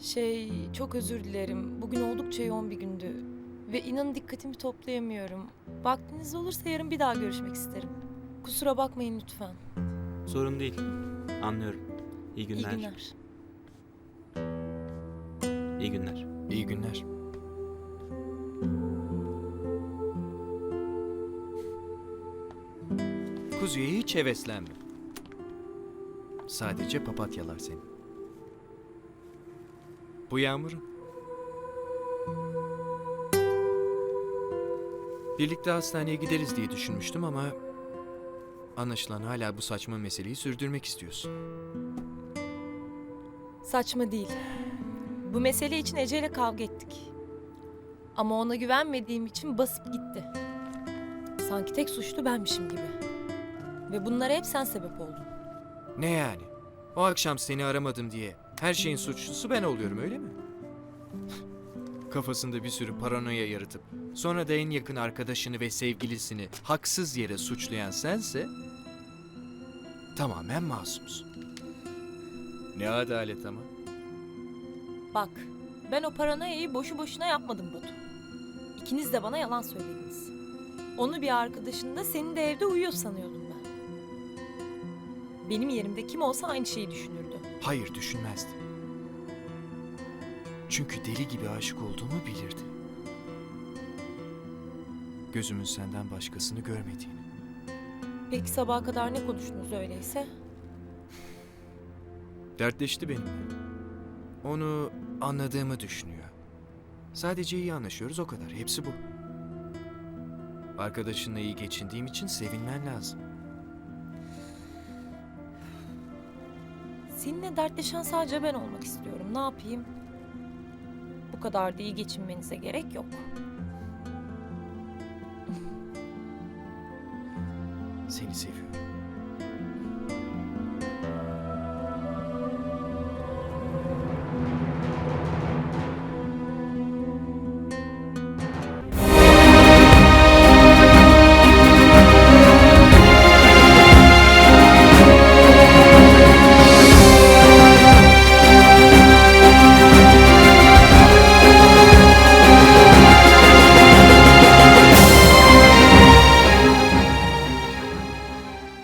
Şey, çok özür dilerim. Bugün oldukça yoğun bir gündü. Ve inanın dikkatimi toplayamıyorum. Vaktiniz olursa yarın bir daha görüşmek isterim. Kusura bakmayın lütfen. Sorun değil. Anlıyorum. İyi günler. İyi günler. İyi günler. İyi günler. Kuzuya hiç heveslenme. Sadece papatyalar senin. Bu yağmurun. Birlikte hastaneye gideriz diye düşünmüştüm ama... Anlaşılan hala bu saçma meseleyi sürdürmek istiyorsun. Saçma değil. Bu mesele için Ece ile kavga ettik. Ama ona güvenmediğim için basıp gitti. Sanki tek suçlu benmişim gibi. Ve bunlara hep sen sebep oldun. Ne yani? O akşam seni aramadım diye her şeyin suçlusu ben oluyorum öyle mi? Kafasında bir sürü paranoya yaratıp sonra da en yakın arkadaşını ve sevgilisini haksız yere suçlayan sense tamamen masumsun. Ne adalet ama. Bak, ben o paranoyayı boşu boşuna yapmadım Batu. İkiniz de bana yalan söylediniz. Onu bir arkadaşın da senin de evde uyuyor sanıyordum ben. Benim yerimde kim olsa aynı şeyi düşünürdü. Hayır düşünmezdi. Çünkü deli gibi aşık olduğumu bilirdi. Gözümün senden başkasını görmediğini. Peki sabaha kadar ne konuştunuz öyleyse? Dertleşti benimle. Onu anladığımı düşünüyor. Sadece iyi anlaşıyoruz o kadar. Hepsi bu. Arkadaşınla iyi geçindiğim için sevinmen lazım. Seninle dertleşen sadece ben olmak istiyorum. Ne yapayım? Bu kadar da iyi geçinmenize gerek yok. Seni seviyorum.